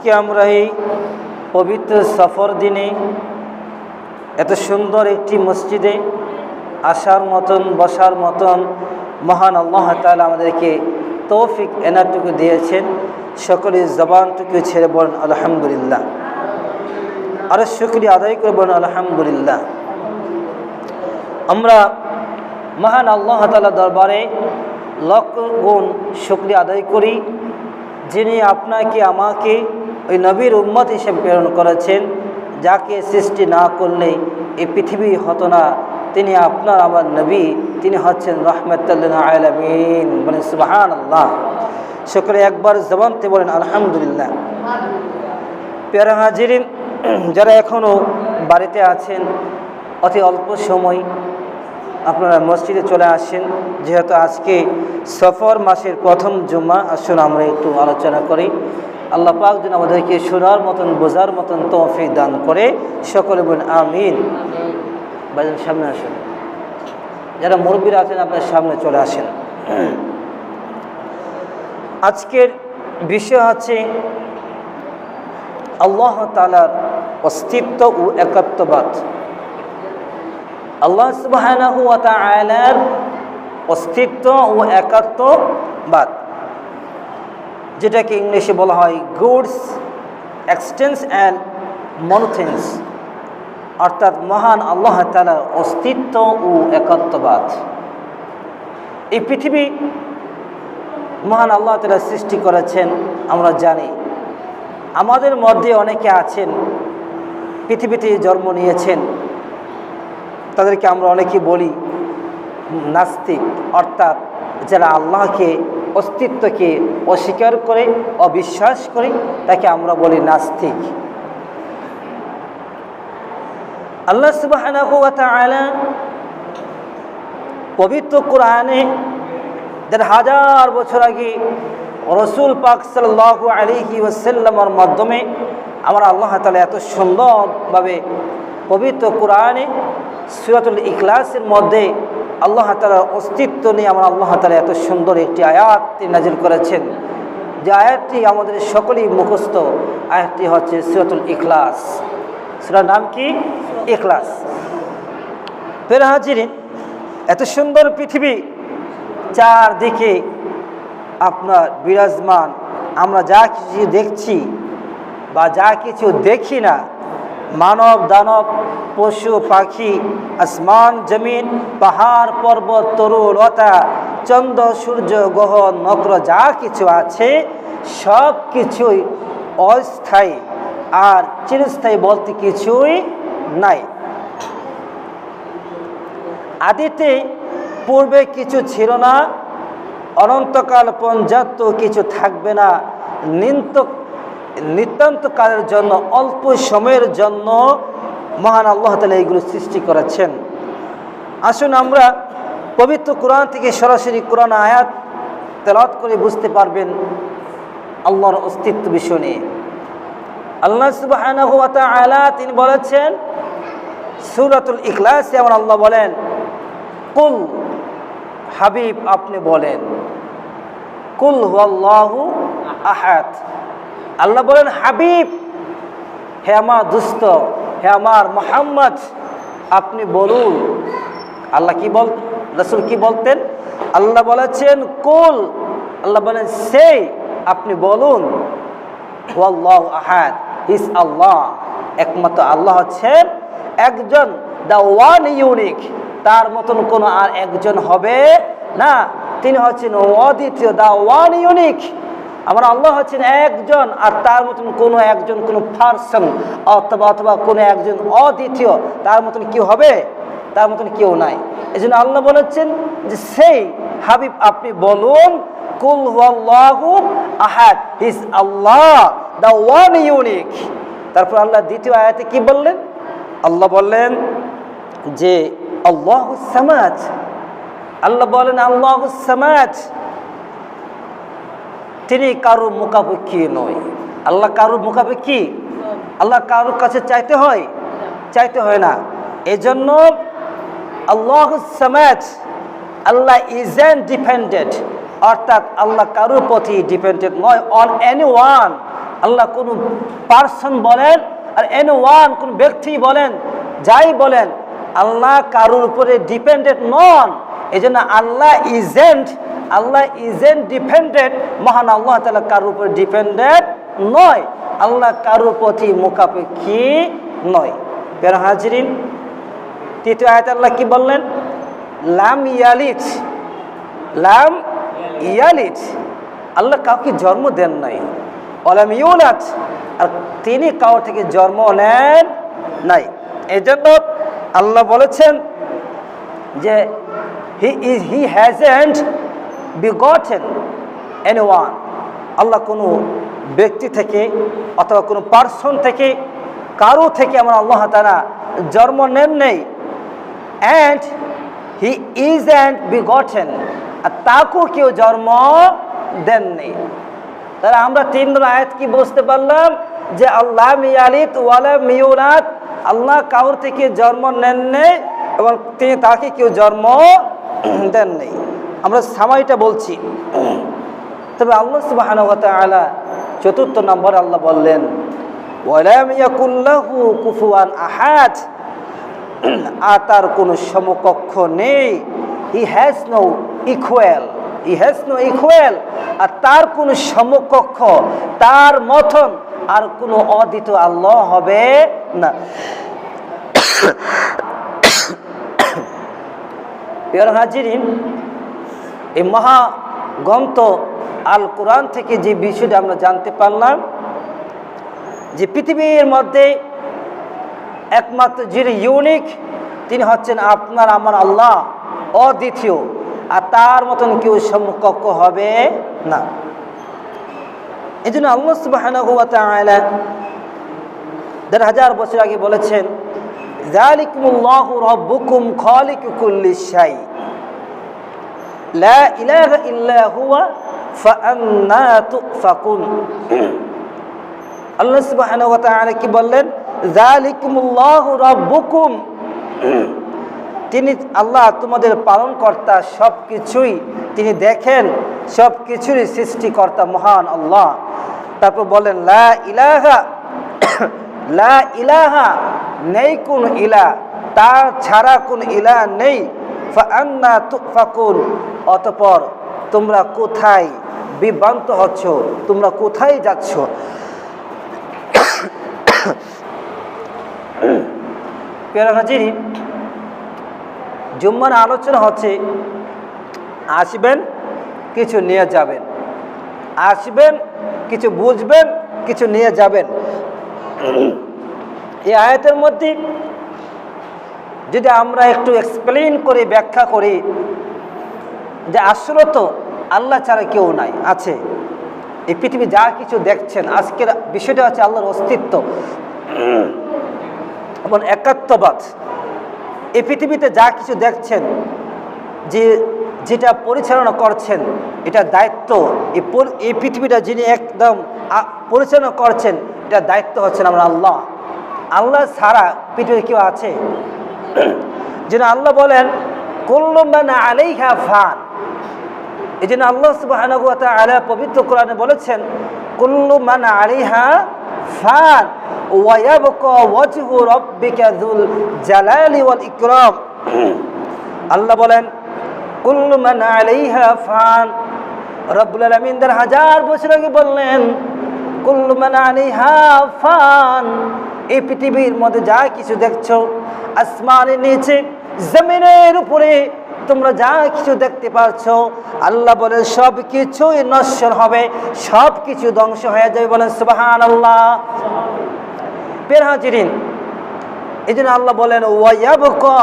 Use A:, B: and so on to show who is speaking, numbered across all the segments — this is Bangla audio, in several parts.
A: আজকে আমরা এই পবিত্র সফর দিনে এত সুন্দর একটি মসজিদে আসার মতন, বসার মতন মহান আল্লাহ তাআলা আমাদেরকে তৌফিক এনারটুকু দিয়েছেন। সকলের জবানটুকু ছেড়ে বলেন, আলহামদুলিল্লাহ। আরও শুক্রিয়া আদায় করে বলেন, আলহামদুলিল্লাহ। আমরা মহান আল্লাহ তালা দরবারে লক্ষ গুণ শুক্রিয়া আদায় করি, যিনি আপনাকে, আমাকে ওই নবীর উম্মত হিসেবে প্রেরণ করেছেন, যাকে সৃষ্টি না করলে এই পৃথিবী হতো না। তিনি আপনার আমার নবী, তিনি হচ্ছেন রহমতুল্লাহ আলমিন। সকলে একবার জবানতে বলেন, আলহামদুলিল্লাহ। পেয়ারা হাজিরিন যারা এখনও বাড়িতে আছেন, অতি অল্প সময় আপনারা মসজিদে চলে আসেন, যেহেতু আজকে সফর মাসের প্রথম জুম্মা, আসুন আমরা একটু আলোচনা করি। আল্লাহ পাক যেন আমাদেরকে শোনার মতন, বোঝার মতন তৌফিক দান করে। সকলে বলেন, আমিন। বাইরের সামনে আসেন। যারা মুরব্বীরা আছেন, আপনার সামনে চলে আসেন। আজকের বিষয় হচ্ছে আল্লাহ তালার অস্তিত্ব ও একাত্মবাদ আল্লাহ আলার অস্তিত্ব ও একাত্মবাদ যেটাকে ইংলিশে বলা হয় গুডস, এক্সটেন্স অ্যান্ড মনোথেন্স অর্থাৎ মহান আল্লাহ তালার অস্তিত্ব ও একাত্মবাদ এই পৃথিবী মহান আল্লাহ তালা সৃষ্টি করেছেন, আমরা জানি। আমাদের মধ্যে অনেকে আছেন, পৃথিবীতে জন্ম নিয়েছেন। তাদেরকে আমরা অনেকে বলি নাস্তিক, অর্থাৎ যারা আল্লাহকে অস্তিত্বকে অস্বীকার করে, অবিশ্বাস করে, তাকে আমরা বলি নাস্তিক। আল্লাহ সুবাহ পবিত্র কোরআনে দেড় হাজার বছর আগে রসুল পাক সাল্লাহ আলিহি ওসাল্লামর মাধ্যমে আমরা আল্লাহ তালা এত সুন্দরভাবে পবিত্র কোরআনে সুরাতুল ইখলাসের মধ্যে আল্লাহ তালার অস্তিত্ব নিয়ে আমরা আল্লাহ তালা এত সুন্দর একটি আয়াত নাজিল করেছেন। যে আয়াতটি আমাদের সকলেই মুখস্থ। আয়াতটি হচ্ছে সুরাতুল ইখলাস। সেটার নাম কি? ইখলাস। ফের এত সুন্দর পৃথিবী, চারদিকে আপনার বিরাজমান। আমরা যা কিছু দেখছি বা যা কিছু দেখি না মানব, দানব, পশু, পাখি, আসমান, জমিন, পাহাড়, পর্বত তরু লতা, চন্দ্র, সূর্য, গ্রহ নক্র যা কিছু আছে, সব কিছুই অস্থায়ী। আর চিরস্থায়ী বলতে কিছুই নাই। আদিতে পূর্বে কিছু ছিল না, অনন্তকাল পর্যাপ্ত কিছু থাকবে না নিত্য নিতান্তকালের জন্য, অল্প সময়ের জন্য মহান আল্লাহ তালা এইগুলো সৃষ্টি করেছেন। আসুন আমরা পবিত্র কোরআন থেকে সরাসরি কোরআন আয়াত তেলাত করে বুঝতে পারবেন আল্লাহর অস্তিত্ব বিষয় নিয়ে। আল্লাহ সুবাহ তিনি বলেছেন, সুরাতুল ইখলাস যেমন আল্লাহ বলেন, কুল হাবিব আপনি বলেন, কুল হুয়াল্লাহু আহাদ। আল্লাহ বলেন, হাবিব, হে আমার দুস্থ হে আমার মোহাম্মদ, আপনি বলুন। আল্লাহ কি বল, রসুল কি বলতেন? আল্লাহ বলেছেন, কুল। আল্লাহ বলেন, সেই, আপনি বলুন। হুয়াল্লাহু আহাদ। ইস আল্লাহ। একমাত্র আল্লাহ হচ্ছেন। একজন দ্য ওয়ান ইউনিক। তার মতন কোনো আর একজন হবে না। তিনি হচ্ছেন অদ্বিতীয় দা ওয়ান ইউনিক। আমার আল্লাহ হচ্ছেন একজন, আর তার মতন কোনো একজন, কোনো পার্সন অথবা অথবা কোনো একজন অদ্বিতীয়, তার মতন কেউ হবে? তার মতন কেউ নাই। এই জন্য আল্লাহ বলেছেন যে, সেই হাবিব আপনি বলুন, কুল আহাদ ইস আল্লাহ, দা ওয়ান ইউনিক। তারপর আল্লাহ দ্বিতীয় আয়াতে কি বললেন? আল্লাহ বললেন যে, আল্লাহ সামাজ আল্লাহ বলেন, আল্লাহ সামাজ তিনি কারও মুখাপেক্ষী নয়। আল্লাহ কারও মুখাপেক্ষী? আল্লাহ কারোর কাছে চাইতে হয়? চাইতে হয় না। এজন্য আল্লাহ সামাজ আল্লাহ ইজ ডিপেন্ডেন্ট অর্থাৎ আল্লাহ কারোর প্রতি ডিপেন্ডেন্ট নয়। অন এনি ওয়ান আল্লাহ কোনো পার্সন বলেন আর এন ওয়ান কোন ব্যক্তি বলেন, যাই বলেন, আল্লাহ কারোর উপরে ডিপেন্ডেন্ট নন। এই জন্য Allah isn't Allah isn't dependent মহান আল্লাহ তালা কারোর উপর ডিপেন্ডেন্ট নয়। আল্লাহ কারোর প্রতি মোকাপেক্ষী নয়। বের হাজরিন, তৃতীয় আয়াত আল্লাহ কি বললেন? লাম ইয়ালিট লাম ইয়ালিট আল্লাহ কাউকে জন্ম দেন নাই। অলাম ইউলাট আর তিনি কাউ থেকে জন্ম নেন নাই। এই জন্য আল্লাহ বলেছেন যে he is he hasn't begotten any one Allah কোনো ব্যক্তি থেকে অথবা কোনো পার্সন থেকে, কারও থেকে আমার আল্লাহ তারা জন্ম নেন নেই। And he is and begotten আর তাকেও কেউ জন্ম দেননি তাহলে আমরা তিন আয়াত কি বুঝতে পারলাম? যে আল্লাহ মিয়ালিত ওয়ালা মিউনাত আল্লাহ কাউর থেকে জন্ম নেন নেই এবং তিনি তাকে কেউ জন্ম দেন নেই। আমরা সামাইটা বলছি। তবে আল্লাহ সুবহানাহু ওয়া তাআলা চতুর্থ নম্বর আল্লাহ বললেন ইয়াকুল্লাহু কুফুয়ান আর তার কোনো সমকক্ষ নেই। He has no equal he has no equal আর তার কোনো সমকক্ষ, তার মথন আর কোনো অদিত আল্লাহ হবে না। হাজিরিন এই মহা গ্রন্থ আল কোরআন থেকে যে বিষয়টা আমরা জানতে পারলাম, যে পৃথিবীর মধ্যে একমাত্র যিনি ইউনিক, তিনি হচ্ছেন আপনার, আমার আল্লাহ, অদ্বিতীয়। আর তার মতন কেউ সমকক্ষ হবে না। এই জন্য আল্লাহ সুবাহ দেড় হাজার বছর আগে বলেছেন লা ইলাহা ইল্লা হুয়া ফাআন্না তুফাকুন। আল্লাহ সুবহানাহু ওয়া তাআলা কি বললেন? জালিকুমুল্লাহু রাব্বুকুম। তিনি আল্লাহ তোমাদের পালনকর্তা সব কিছুই তিনি দেখেন সব কিছুরই সৃষ্টিকর্তা মহান আল্লাহ। তারপর বলেন, লা ইলাহা লা ইলাহা নেই কোন ইলা, তার ছাড়া কোন ইলা নেই। ফান্না তুফাকুন, অতপর তোমরা কোথায় বিভ্রান্ত হচ্ছ? তোমরা কোথায় যাচ্ছ? জুম্মার আলোচনা হচ্ছে, আসবেন, কিছু নিয়ে যাবেন। আসবেন, কিছু বুঝবেন, কিছু নিয়ে যাবেন। এই আয়াতের মধ্যে যদি আমরা একটু এক্সপ্লেন করে ব্যাখ্যা করি যে আসলে তো আল্লাহ ছাড়া কেউ নাই, আছে। এই পৃথিবী যা কিছু দেখছেন, আজকের বিষয়টা হচ্ছে আল্লাহর অস্তিত্ব। এবং একাত্মবাদ। এই পৃথিবীতে যা কিছু দেখছেন, যে যেটা পরিচালনা করছেন, এটা দায়িত্ব। এই পৃথিবীটা যিনি একদম পরিচালনা করছেন, এটা দায়িত্ব হচ্ছেন আমরা আল্লাহ। আল্লাহ ছাড়া পৃথিবীতে কেউ আছে? যেন আল্লাহ বলেন ফান। এই জন্য আল্লাহ সুবহানাহু ওয়া পবিত্র কোরআনে বলেছেন ফান জালালি আল্লাহ বলেন, কুল্লু মান আলাইহা ফান। রব্বুল আলামিন হাজার বছর আগে বললেন ফান। এই পৃথিবীর মধ্যে যা কিছু দেখছ, আসমানের নিচে, জমিনের উপরে, তোমরা যা কিছু দেখতে পাচ্ছ আল্লাহ বলেন সব কিছুই নশ্বর হবে সব কিছু ধ্বংস হয়ে যাবে বলেন সুবাহান আল্লাহ বের হাজিরিন এই জন্য আল্লাহ বলেন, ওয়াইয়াবকা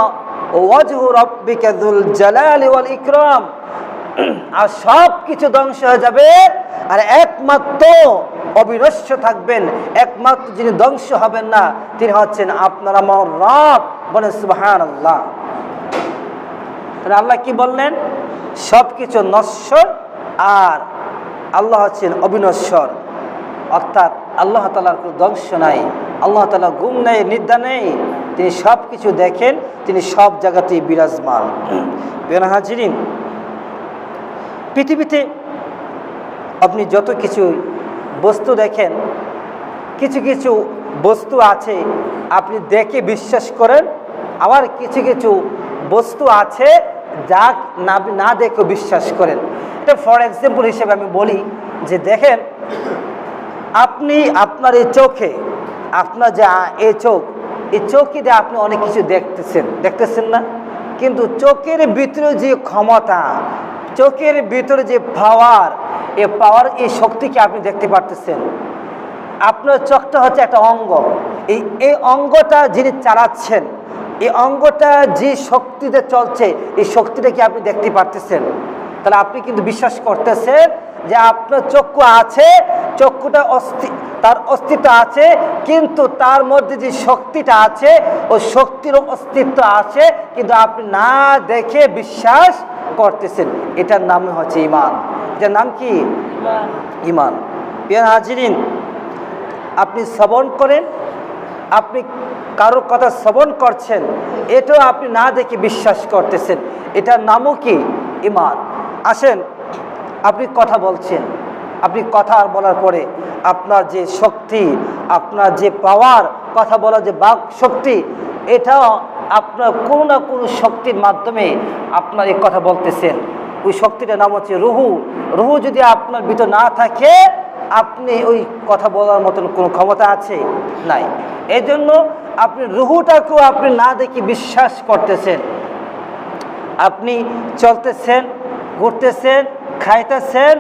A: ওয়াজহু রাব্বিকা যুল জালালি ওয়াল ইকরাম। আর সব কিছু ধ্বংস হয়ে যাবে। আর একমাত্র অবিনশ্য থাকবেন, একমাত্র যিনি ধ্বংস হবেন না, তিনি হচ্ছেন আপনার আমার রব। বলেন সুবহান আল্লাহ আল্লাহ কি বললেন? সব কিছু নশ্বর আর আল্লাহ হচ্ছেন অবিনশ্বর। অর্থাৎ আল্লাহ তালার কোনো ধ্বংস নাই, আল্লাহ তালা গুম নেই নিদ্রা নেই। তিনি সব কিছু দেখেন, তিনি সব জায়গাতেই বিরাজমান। বেনাহাজিরিন পৃথিবীতে আপনি যত কিছু বস্তু দেখেন, কিছু কিছু বস্তু আছে আপনি দেখে বিশ্বাস করেন, আবার কিছু কিছু বস্তু আছে যা না না দেখে বিশ্বাস করেন। এটা ফর এক্সাম্পল হিসেবে আমি বলি যে দেখেন, আপনি আপনার এই চোখে, আপনার যা এই চোখ, এই চোখে দিয়ে আপনি অনেক কিছু দেখতেছেন। দেখতেছেন না? কিন্তু চোখের ভিতরে যে ক্ষমতা চোখের ভিতরে যে পাওয়ার এ পাওয়ার এই শক্তিকে আপনি দেখতে পারতেছেন। আপনার চোখটা হচ্ছে একটা অঙ্গ। এই এই অঙ্গটা যিনি চালাচ্ছেন, এই অঙ্গটা যে শক্তিতে চলছে, এই শক্তিটা কি আপনি দেখতে পারতেছেন। তাহলে আপনি কিন্তু বিশ্বাস করতেছেন যে আপনার চক্ষু আছে চক্ষুটা অস্থি তার অস্তিত্ব আছে কিন্তু তার মধ্যে যে শক্তিটা আছে ওই শক্তির অস্তিত্ব আছে কিন্তু আপনি না দেখে বিশ্বাস করতেছেন। এটার নাম হচ্ছে ইমান এটার নাম কি? ইমান প্রিয় হাজিরিন আপনি শ্রবণ করেন আপনি কারোর কথা শ্রবণ করছেন এটাও আপনি না দেখে বিশ্বাস করতেছেন। এটার নামও কি? ইমান আসেন আপনি কথা বলছেন, আপনি কথা বলার পরে আপনার যে শক্তি, আপনার যে পাওয়ার কথা বলার যে বাক শক্তি, এটাও আপনার কোনো না কোনো শক্তির মাধ্যমে আপনার এই কথা বলতেছেন। ওই শক্তিটার নাম হচ্ছে রুহু। রুহু যদি আপনার ভিতর না থাকে, আপনি ওই কথা বলার মতন কোনো ক্ষমতা আছে? নাই। এই জন্য আপনি রুহুটাকেও আপনি না দেখে বিশ্বাস করতেছেন। আপনি চলতেছেন, ঘুরতেছেন খাইতেছেন,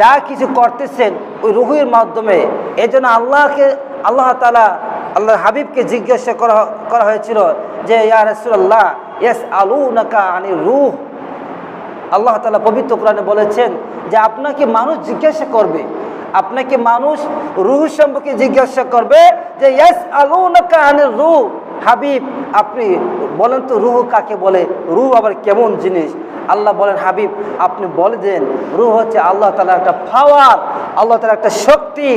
A: যা কিছু করতেছেন ওই রুহুর মাধ্যমে। এই জন্য আল্লাহকে, আল্লাহ তালা আল্লাহ হাবিবকে জিজ্ঞাসা করা করা হয়েছিল যে, ইয়া রসুল্লাহ ইয়াস আলু নাকা আনি রুহ। আল্লাহ তালা পবিত্র কোরআনে বলেছেন যে, আপনাকে মানুষ জিজ্ঞাসা করবে। আপনাকে মানুষ রুহ সম্পর্কে জিজ্ঞাসা করবে যে ইয়াস আলু নাকা আনি রুহ। হাবিব, আপনি বলেন তো রুহ কাকে বলে? রুহ আবার কেমন জিনিস? আল্লাহ বলেন, হাবিব, আপনি বলে দেন, রুহ হচ্ছে আল্লাহ তালার একটা পাওয়ার আল্লাহ তালার একটা শক্তি,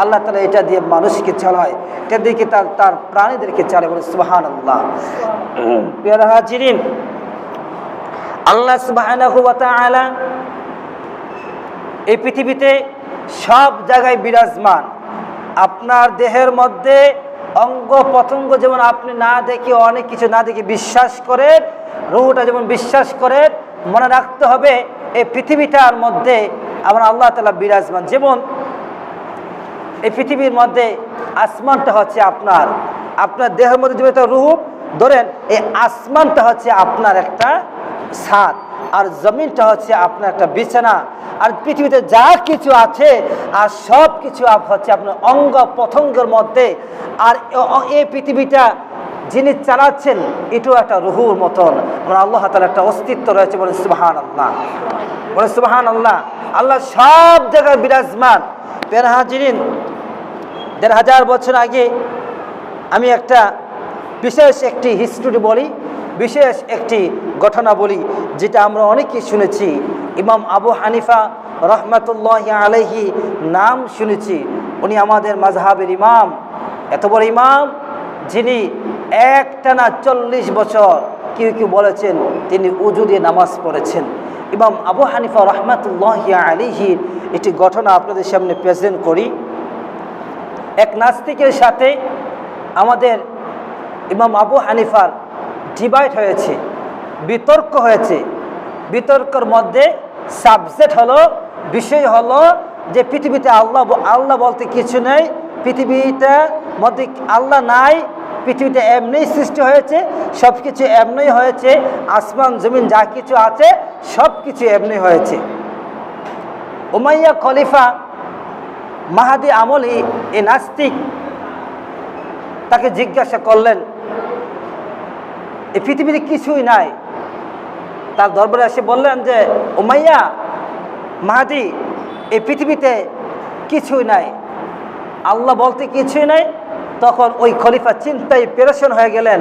A: আল্লাহ তালা এটা দিয়ে মানুষকে চালায় দিয়ে তার তার প্রাণীদেরকে চালায় বলে সুবাহান আল্লাহ হাজিরিন, আল্লাহ তাআলা এই পৃথিবীতে সব জায়গায় বিরাজমান। আপনার দেহের মধ্যে অঙ্গ প্রত্যঙ্গ যেমন আপনি না দেখে, অনেক কিছু না দেখে বিশ্বাস করেন, রুহুটা যেমন বিশ্বাস করেন, মনে রাখতে হবে এই পৃথিবীটার মধ্যে আমার আল্লাহ তালা বিরাজমান। যেমন এই পৃথিবীর মধ্যে আসমানটা হচ্ছে আপনার। আপনার দেহের মধ্যে যেমন একটা রুহ, ধরেন এই আসমানটা হচ্ছে আপনার একটা ছাদ। আর জমিনটা হচ্ছে আপনার একটা বিছানা। আর পৃথিবীতে যা কিছু আছে, আর সব কিছু হচ্ছে আপনার অঙ্গ প্রত্যঙ্গের মধ্যে। আর এই পৃথিবীটা যিনি চালাচ্ছেন, এটাও একটা রুহুর মতন। আমার আল্লাহ তালা একটা অস্তিত্ব রয়েছে বলে সুবাহান আল্লাহ বলে সুবাহান আল্লাহ আল্লাহ সব জায়গায় বিরাজমান। পেরহাজিরিন দেড় হাজার বছর আগে আমি একটা বিশেষ একটি হিস্ট্রি বলি। বিশেষ একটি ঘটনা বলি যেটা আমরা অনেকেই শুনেছি। ইমাম আবু হানিফা রহমতুল্লাহ আলহি নাম শুনেছি। উনি আমাদের মাঝহাবের ইমাম। এত বড় ইমাম, যিনি একটানা চল্লিশ বছর কেউ কেউ বলেছেন তিনি উজু দিয়ে নামাজ পড়েছেন। ইমাম আবু হানিফা রহমতুল্লাহ আলিহির একটি ঘটনা আপনাদের সামনে প্রেজেন্ট করি। এক নাস্তিকের সাথে আমাদের ইমাম আবু হানিফার ডিভাইড হয়েছে, বিতর্ক হয়েছে। বিতর্কর মধ্যে সাবজেক্ট হলো, বিষয় হলো যে পৃথিবীতে আল্লাহ আল্লাহ বলতে কিছু নেই পৃথিবীটা মধ্যে আল্লাহ নাই, পৃথিবীতে এমনি সৃষ্টি হয়েছে সব কিছু এমনি হয়েছে, আসমান, জমিন যা কিছু আছে সব কিছু এমনি হয়েছে। উমাইয়া খলিফা মাহাদি আমলি, এ নাস্তিক, তাকে জিজ্ঞাসা করলেন এই পৃথিবীতে কিছুই নাই। তার দরবারে এসে বললেন যে, উমাইয়া, মাহাদি এই পৃথিবীতে কিছুই নাই। আল্লাহ বলতে কিছুই নাই। তখন ওই খলিফা চিন্তায় পেরেশন হয়ে গেলেন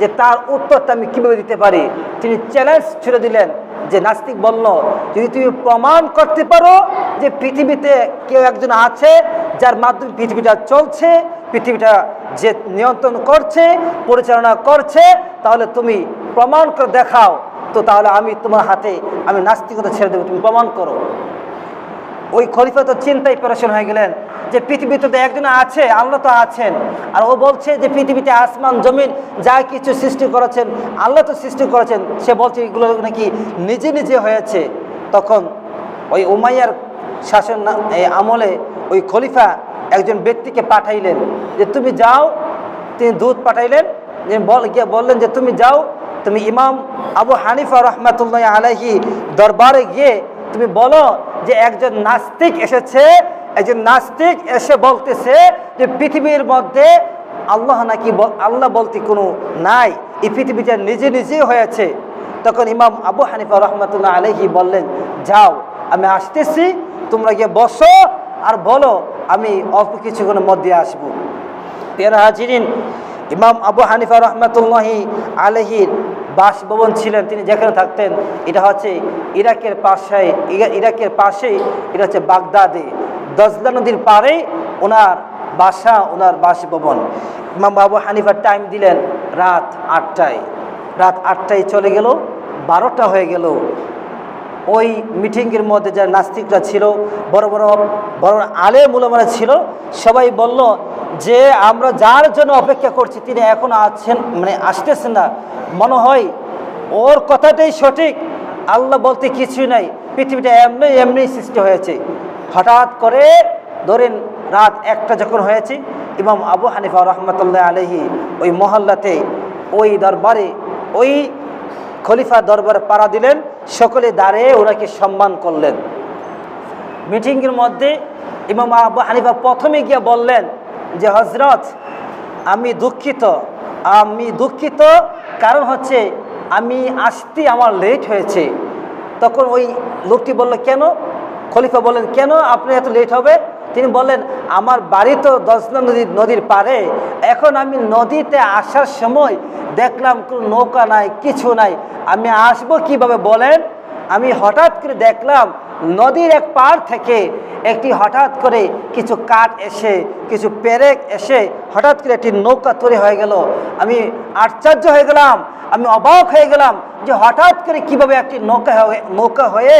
A: যে, তার উত্তরটা আমি কীভাবে দিতে পারি? তিনি চ্যালেঞ্জ ছুড়ে দিলেন যে, নাস্তিক বলল, যদি তুমি প্রমাণ করতে পারো যে, পৃথিবীতে কেউ একজন আছে যার মাধ্যমে পৃথিবীটা চলছে, পৃথিবীটা যে নিয়ন্ত্রণ করছে, পরিচালনা করছে, তাহলে তুমি প্রমাণ করে দেখাও। তো তাহলে আমি তোমার হাতে, আমি নাস্তিকতা ছেড়ে দেবো, তুমি প্রমাণ করো। ওই খলিফা তো চিন্তায় পেরেশন হয়ে গেলেন যে পৃথিবীতে তো একজন আছে, আল্লাহ তো আছেন। আর ও বলছে যে পৃথিবীতে আসমান, জমিন যা কিছু সৃষ্টি করেছেন, আল্লাহ তো সৃষ্টি করেছেন। সে বলছে এগুলো নাকি নিজে নিজে হয়েছে। তখন ওই উমাইয়ার শাসন আমলে ওই খলিফা একজন ব্যক্তিকে পাঠাইলেন যে, তুমি যাও। তিনি দুধ পাঠাইলেন বল, গিয়ে বললেন যে, তুমি যাও। তুমি ইমাম আবু হানিফা রহমাতুল্লাহ আলাহি দরবারে গিয়ে তুমি বলো যে, একজন নাস্তিক এসেছে। একজন নাস্তিক এসে বলতেছে যে, পৃথিবীর মধ্যে আল্লাহ নাকি আল্লাহ বলতে কোনো নাই। এই পৃথিবীটা নিজে নিজেই হয়েছে। তখন ইমাম আবু হানিফা রহমতুল্লাহ আলহি বললেন, যাও, আমি আসতেছি, তোমরা গিয়ে বসো আর বলো আমি অল্প কিছুক্ষণের মধ্যে আসব। পেয়ারা হাজিরিন, ইমাম আবু হানিফা রহমতুল্লাহি আলহির বাসভবন ছিলেন, তিনি যেখানে থাকতেন, এটা হচ্ছে ইরাকের পাশে ইরাকের পাশেই, এটা হচ্ছে বাগদাদে। দজলা নদীর পারে ওনার বাসা, ওনার বাসভবন। ইমাম আবু হানিফার টাইম দিলেন রাত আটটায়। রাত আটটায় চলে গেল, বারোটা হয়ে গেল। ওই মিটিংয়ের মধ্যে যারা নাস্তিকরা ছিল, বড় বড় বড় আলে মুলামারা ছিল, সবাই বলল যে আমরা যার জন্য অপেক্ষা করছি তিনি এখন আছেন মানে আসতেছেন না। মনে হয় ওর কথাটাই সঠিক। আল্লাহ বলতে কিছুই নাই। পৃথিবীটা এমনি এমনি সৃষ্টি হয়েছে। হঠাৎ করে ধরেন রাত একটা যখন হয়েছে, ইমাম আবু হানিফা রহমতুল্লাহ আলহি ওই মহল্লাতে, ওই দরবারে, ওই খলিফা দরবারে পাড়া দিলেন, সকলে দাঁড়িয়ে ওনাকে সম্মান করলেন। মিটিংয়ের মধ্যে ইমাম আবু হানিফা প্রথমে গিয়ে বললেন যে হজরত আমি দুঃখিত আমি দুঃখিত, কারণ হচ্ছে আমি আসতে আমার লেট হয়েছে। তখন ওই লোকটি বলল, কেন? খলিফা বললেন, কেন আপনি এত লেট হবে? তিনি বললেন, আমার বাড়ি তো দশনা নদীর নদীর পারে এখন আমি নদীতে আসার সময় দেখলাম কোনো নৌকা নাই, কিছু নাই। আমি আসব কীভাবে বলেন? আমি হঠাৎ করে দেখলাম নদীর এক পার থেকে একটি হঠাৎ করে কিছু কাঠ এসে, কিছু পেরেক এসে হঠাৎ করে একটি নৌকা তৈরি হয়ে গেল। আমি আশ্চর্য হয়ে গেলাম, আমি অবাক হয়ে গেলাম যে হঠাৎ করে কীভাবে একটি নৌকা হয়ে নৌকা হয়ে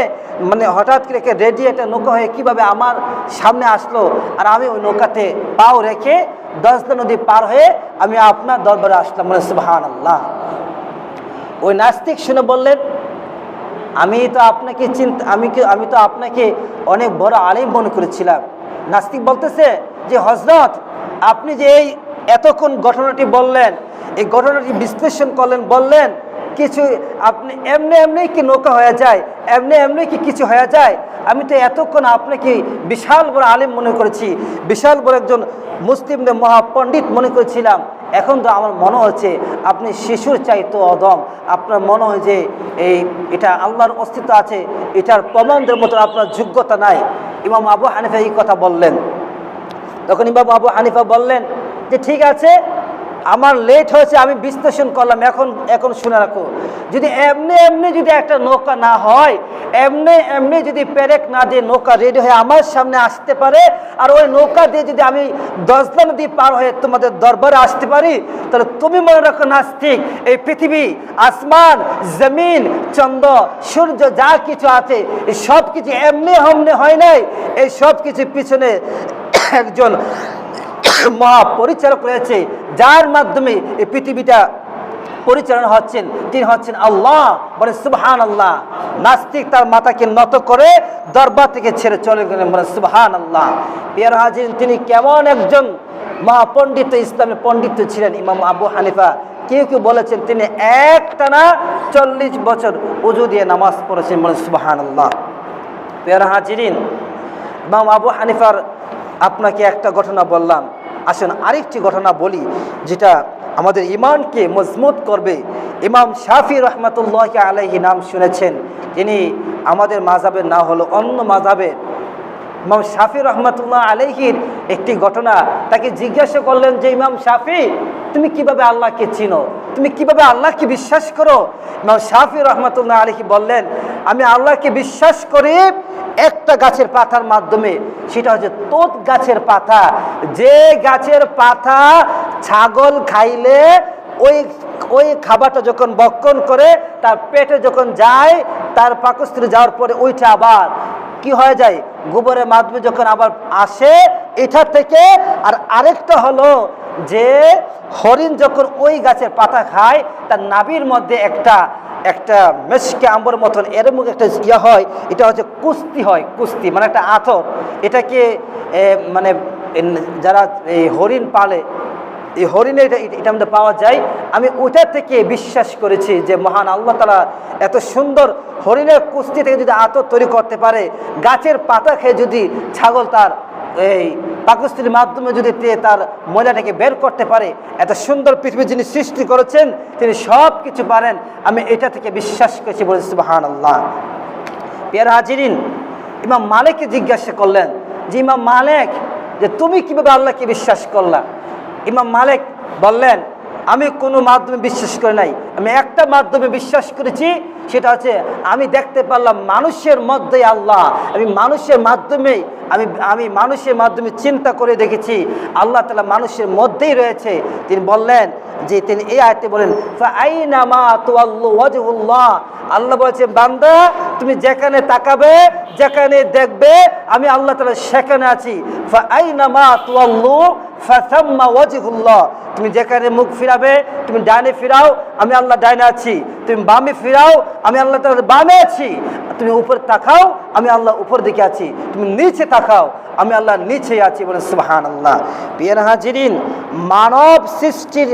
A: মানে হঠাৎ করে রেডি একটা নৌকা হয়ে কীভাবে আমার সামনে আসলো আর আমি ওই নৌকাতে পাও রেখে দশদা নদী পার হয়ে আমি আপনার দরবারে আসলাম। মানে সুবাহান আল্লাহ ওই নাস্তিক শুনে বললেন, আমি তো আপনাকে চিন্তা, আমি আমি তো আপনাকে অনেক বড় আলিম মনে করেছিলাম। নাস্তিক বলতেছে যে হজরত আপনি যে এই এতক্ষণ ঘটনাটি বললেন, এই ঘটনাটি বিশ্লেষণ করলেন, বললেন, কিছু আপনি এমনি এমনি কি নৌকা হয়ে যায়, এমনি এমনি কি কিছু হয়ে যায়, আমি তো এতক্ষণ আপনাকে বিশাল বড় আলিম মনে করেছি, বিশাল বড় একজন মুসলিমদের মহাপণ্ডিত মনে করেছিলাম। এখন তো আমার মনে হচ্ছে আপনি শিশুর চাইতো অদম আপনার মনে হয় যে এই এটা আল্লাহর অস্তিত্ব আছে, এটার প্রমাণদের মতো আপনার যোগ্যতা নাই। ইমাম আবু হানিফা এই কথা বললেন। তখন ইমাম আবু হানিফা বললেন যে, ঠিক আছে আমার লেট হয়েছে, আমি বিশ্লেষণ করলাম, এখন এখন শুনে রাখো। যদি এমনি এমনি যদি একটা নৌকা না হয়, এমনি এমনি যদি পেরেক না দিয়ে নৌকা রেডি হয়ে আমার সামনে আসতে পারে, আর ওই নৌকা দিয়ে যদি আমি দশদা নদী পার হয়ে তোমাদের দরবারে আসতে পারি, তাহলে তুমি মনে রাখো নাস্তিক, এই পৃথিবী, আসমান, জমিন, চন্দ্র, সূর্য, যা কিছু আছে, এই সব কিছু এমনি হমনে হয় নাই, এই সব কিছু পিছনে একজন মহাপরিচালক রয়েছে, যার মাধ্যমে এই পৃথিবীটা পরিচালনা হচ্ছেন। তিনি হচ্ছেন আল্লাহ, বলে সুবহান আল্লাহ নাস্তিক তার মাথাকে নত করে দরবার থেকে ছেড়ে চলে গেলেন, বলে সুবহান আল্লাহ পিয়ার হাজির তিনি কেমন একজন মহাপণ্ডিত, ইসলামের পণ্ডিত ছিলেন ইমাম আবু হানিফা। কেউ কেউ বলেছেন তিনি একটানা চল্লিশ বছর উজু দিয়ে নামাজ পড়েছেন, বলে সুবহান আল্লাহ পেয়ারা হাজিরিন, ইমাম আবু হানিফার আপনাকে একটা ঘটনা বললাম। আসুন, আরেকটি ঘটনা বলি, যেটা আমাদের ইমানকে মজবুত করবে। ইমাম শাফি রহমতুল্লাহ আলাইহি নাম শুনেছেন। তিনি আমাদের মাজাবের না হলো অন্য মাজাবের ইমাম শাফি রহমতুল্লাহ আলহির একটি ঘটনা, তাকে জিজ্ঞাসা করলেন যে, ইমাম শাফি, তুমি কীভাবে আল্লাহকে চিনো? তুমি কীভাবে আল্লাহকে বিশ্বাস করো? ইমাম শাফি রহমতুল্লাহ আলহি বললেন, আমি আল্লাহকে বিশ্বাস করি একটা গাছের পাতার মাধ্যমে, সেটা হচ্ছে তোত গাছের পাতা। যে গাছের পাতা ছাগল খাইলে ওই ওই খাবারটা যখন বক্ষণ করে, তার পেটে যখন যায়, তার পাকস্থলে যাওয়ার পরে ওইটা আবার কি হয়ে যায়? গোবরের মাধ্যমে যখন আবার আসে, এটা থেকে আর আরেকটা হলো যে হরিণ যখন ওই গাছের পাতা খায়, তার নাবির মধ্যে একটা একটা মেশকে আম্বর মতন এরকম একটা ইয়ে হয়, এটা হচ্ছে কুস্তি হয়, কুস্তি মানে একটা আথর। এটাকে মানে যারা এই হরিণ পালে এই হরিণে এটা এটা আমাদের পাওয়া যায়। আমি ওটা থেকে বিশ্বাস করেছি যে মহান আল্লাহ তালা এত সুন্দর হরিণের কুস্তি থেকে যদি আতর তৈরি করতে পারে, গাছের পাতা খেয়ে যদি ছাগল তার এই পাকস্থলীর মাধ্যমে যদি তার ময়লাটাকে বের করতে পারে, এত সুন্দর পৃথিবী যিনি সৃষ্টি করেছেন, তিনি সব কিছু পারেন। আমি এটা থেকে বিশ্বাস করেছি বলেছি মহান আল্লাহ পেয়ার হাজিরিন, ইমাম মালিককে জিজ্ঞাসা করলেন যে, ইমাম মালিক, যে তুমি কীভাবে আল্লাহকে বিশ্বাস করলা? ইমাম মালিক বললেন, আমি কোনো মাধ্যমে বিশ্বাস করি নাই। আমি একটা মাধ্যমে বিশ্বাস করেছি, সেটা হচ্ছে আমি দেখতে পারলাম মানুষের মধ্যে আল্লাহ। আমি মানুষের মাধ্যমে আমি আমি মানুষের মাধ্যমে চিন্তা করে দেখেছি, আল্লাহ তালা মানুষের মধ্যেই রয়েছে। তিনি বললেন যে, তিনি এই আয়তে বলেন আল্লাহ বলছে বান্দা, তুমি যেখানে তাকাবে, যেখানে দেখবে, আমি আল্লাহ তালা সেখানে আছি। তুমি যেখানে মুখ ফিরাবে, তুমি ডানে ফিরাও, আমি আল্লাহ ডাইনে আছি। তুমি বামে ফিরাও, আমি আল্লাহ তালা বামে আছি। তুমি উপরে তাকাও আমি আল্লাহ উপর দিকে আছি, তুমি নিচে তাকাও, আমি আল্লাহ নিচে আছি বলে সুহান আল্লাহ হাজিরিন, মানব সৃষ্টির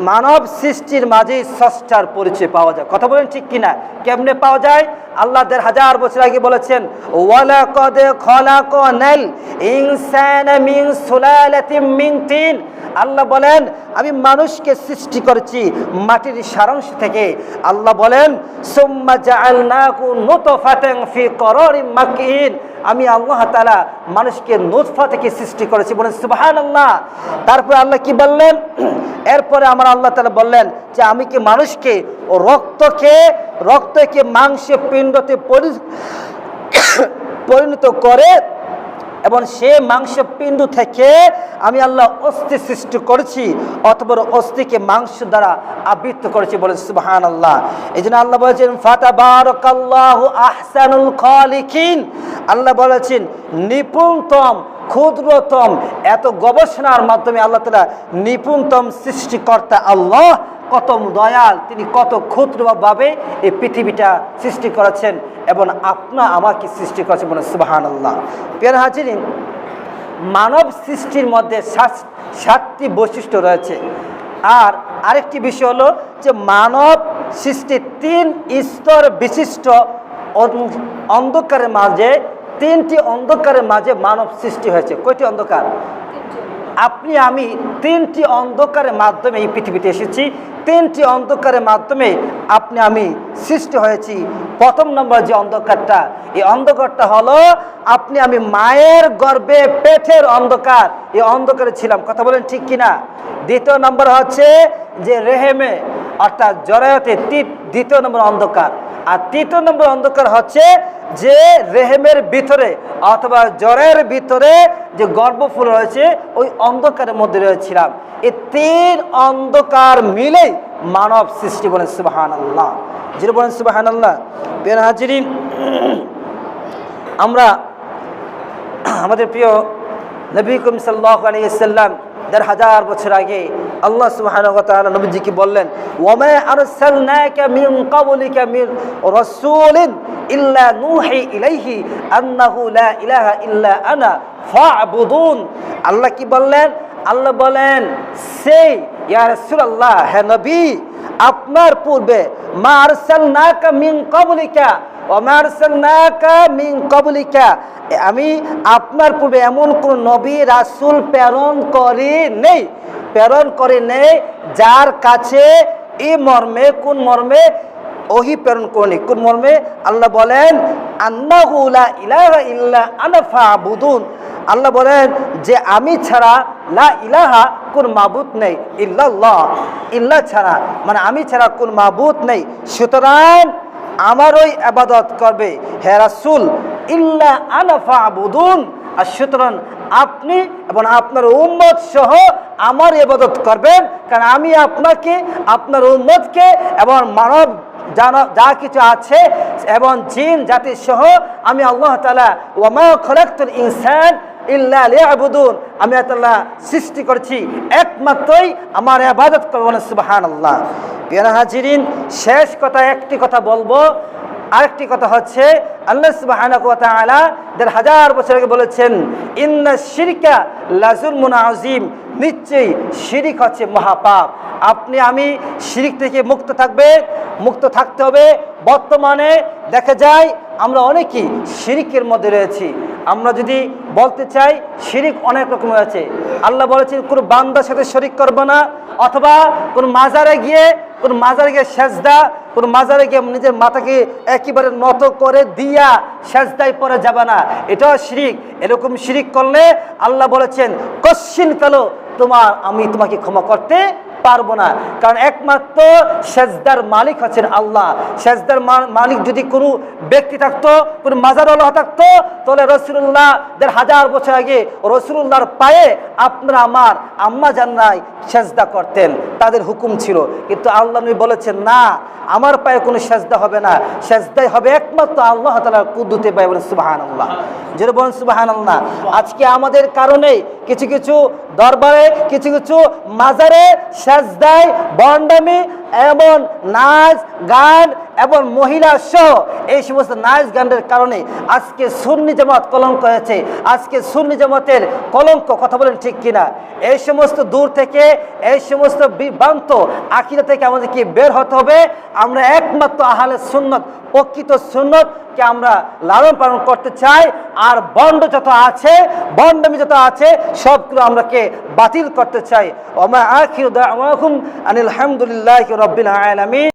A: মানব সৃষ্টির মাঝে ষষ্ঠার পরিচয় পাওয়া যায়। কথা বলেন ঠিক কিনা? কেমনে পাওয়া যায়? আল্লাহ দেড় হাজার বছর আগে বলেছেন আল্লাহ বলেন, আমি মানুষকে সৃষ্টি করেছি মাটির সারাংশ থেকে। আল্লাহ বলেন আমি আল্লাহ তাআলা মানুষকে নুতফা থেকে সৃষ্টি করেছি বলেন সুবহানাল্লাহ। তারপরে আল্লাহ কি বললেন? এরপরে আমার আল্লাহ তাআলা বললেন যে আমি কি মানুষকে রক্তকে রক্তকে মাংসে পিণ্ডতে পরিণত করে এবং সে মাংস পিণ্ড থেকে আমি আল্লাহ অস্থি সৃষ্টি করেছি অথবা অস্থিকে মাংস দ্বারা আবৃত্ত করেছি বলে সুবহান আল্লাহ এই জন্য আল্লাহ বলেছেন, ফাতাবারাকাল্লাহ আহসানুল খালিকিন। আল্লাহ বলেছেন, নিপুণতম ক্ষুদ্রতম, এত গবেষণার মাধ্যমে আল্লাহ তালা নিপুণতম সৃষ্টিকর্তা আল্লাহ, কত দয়াল, তিনি কত ক্ষুদ্রভাবে এই পৃথিবীটা সৃষ্টি করেছেন এবং আপনা আমাকে সৃষ্টি করেছেন বলে সুবাহান আল্লাহ পেয়ার হাজিরিন, মানব সৃষ্টির মধ্যে সাতটি বৈশিষ্ট্য রয়েছে। আর আরেকটি বিষয় হলো যে মানব সৃষ্টির তিন স্তর বিশিষ্ট অন- অন্ধকারের মাঝে তিনটি অন্ধকারের মাঝে মানব সৃষ্টি হয়েছে। কয়টি অন্ধকার? আপনি আমি তিনটি অন্ধকারের মাধ্যমে এই পৃথিবীতে এসেছি। তিনটি অন্ধকারের মাধ্যমে আপনি আমি সৃষ্টি হয়েছি। প্রথম নম্বর যে অন্ধকারটা এই অন্ধকারটা হলো আপনি আমি মায়ের গর্ভে পেটের অন্ধকার এই অন্ধকারে ছিলাম। কথা বলেন ঠিক কিনা? দ্বিতীয় নম্বর হচ্ছে যে রেহেমে অর্থাৎ জরায়তে দ্বিতীয় নম্বর অন্ধকার। আর তৃতীয় নম্বর অন্ধকার হচ্ছে যে রেহেমের ভিতরে অথবা জ্বরের ভিতরে যে গর্ভফুল রয়েছে, ওই অন্ধকারের মধ্যে রয়েছিলাম। এই তিন অন্ধকার মিলেই মানব সৃষ্টি বলেন সুবাহান আল্লাহ যেটা বলেন সুবাহান আল্লাহ আমরা আমাদের প্রিয় নবী করিম সাল্লাহ আলাইসাল্লাম দেড় হাজার বছর আগে আল্লাহ তাআলা নবীজিকে বললেন, ওয়ামা আরসালনাকা মিন ক্বাবলিকা মিন রাসূলিন ইল্লা নূহি ইলাইহি আন্নাহু লা ইলাহা ইল্লা আনা ফা'বুদুন। আল্লাহ কি বললেন? আল্লাহ বলেন, সেই, ইয়া রাসূলুল্লাহ, হে নবী, আপনার পূর্বে, মা আরসালনাকা মিন ক্বাবলিকা আমি আপনার পূর্বে এমন কোন নবী, রাসুল প্রেরণ করি নেই। প্রেরণ করে নেই, যার কাছে এই মর্মে, কোন মর্মে ওহি প্রেরণ করেনি। কোন মর্মে? আল্লাহ বলেন ইল্লা আনা ফাবুদুন। আল্লাহ বলেন, যে আমি ছাড়া লা ইলাহা কোন মাবুদ নেই ইল্লাহ ছাড়া মানে আমি ছাড়া কোন মাবুদ নেই। সুতরাং আমারই আবাদত করবে। হে রাসূল, ইল্লা আনা ফাবুদুন। আর সুতরাং আপনি এবং আপনার উম্মত সহ আমার এবাদত করবেন, কারণ আমি আপনাকে, আপনার উম্মতকে এবং মানব যা কিছু আছে এবং জিন জাতির সহ আমি আল্লাহ তালা ওমা খলাক্তুল ইনসান ইল্লা লিয়াবুদুন। আমি আল্লাহ সৃষ্টি করেছি, একমাত্রই আমার আবাদত করব না সুবাহান আল্লাহ পিয়ারা হাজিরিন, শেষ কথা একটি কথা বলব। আরেকটি কথা হচ্ছে, আল্লাহ তাআলা দেড় হাজার বছর আগে বলেছেন, ইন্না শিরকা লাজুলমুন আযীম। নিশ্চয়ই শিরিক হচ্ছে মহাপাপ। আপনি, আমি শিরিক থেকে মুক্ত থাকবে, মুক্ত থাকতে হবে। বর্তমানে দেখা যায়, আমরা অনেকেই শিরিকের মধ্যে রয়েছি। আমরা যদি বলতে চাই, শিরিক অনেক রকম আছে। আল্লাহ বলেছেন, কোনো বান্দার সাথে শরিক করব না, অথবা কোন মাজারে গিয়ে, কোন মাজারে গিয়ে সেজদা, কোন মাজারে গিয়ে নিজের মাথাকে একেবারে নত করে দিয়া সেজদায় পরে যাবে না। এটাও শিরিক। এরকম শিরিক করলে আল্লাহ বলেছেন, কশ্চিন কালো তোমার, আমি তোমাকে ক্ষমা করতে পারব না। কারণ একমাত্র সেজদার মালিক হচ্ছেন আল্লাহ। সেজদার মালিক যদি কোনো ব্যক্তি থাকতো, কোনো মাজার আল্লাহ থাকতো, তাহলে রসুল্লাহ দেড় হাজার বছর আগে রসুল্লাহর পায়ে আপনারা, আমার আম্মা জান্নাই সেজদা করতেন। তাদের হুকুম ছিল। কিন্তু আল্লাহ নবী বলেছেন, না, আমার পায়ে কোনো সেজদা হবে না। সেজদাই হবে একমাত্র আল্লাহ তালার কুদ্দুতে পায় বলেন সুবাহান আল্লাহ যেটা বলেন সুবাহান আল্লাহ আজকে আমাদের কারণে কিছু কিছু দরবারে, কিছু কিছু মাজারে সেজদায় বন্ডামি, এমন নাচ, গান এবং মহিলা সহ এই সমস্ত নাচ গানের কারণে আজকে সুন্নি জামাত কলঙ্ক হয়েছে। আজকে সুন্নি জামাতের কলঙ্ক, কথা বলেন ঠিক কিনা? এই সমস্ত দূর থেকে, এই সমস্ত বিভ্রান্ত আকিরা থেকে আমাদেরকে বের হতে হবে। আমরা একমাত্র আহলে সুন্নত, প্রকৃত সুন্নতকে আমরা লালন পালন করতে চাই। আর বন্ড যত আছে, বন্ডামি যত আছে, সবগুলো আমরাকে বাতিল করতে চাই। ওমা আখির আনিল হামদুলিল্লাহি রাব্বিল আলামিন।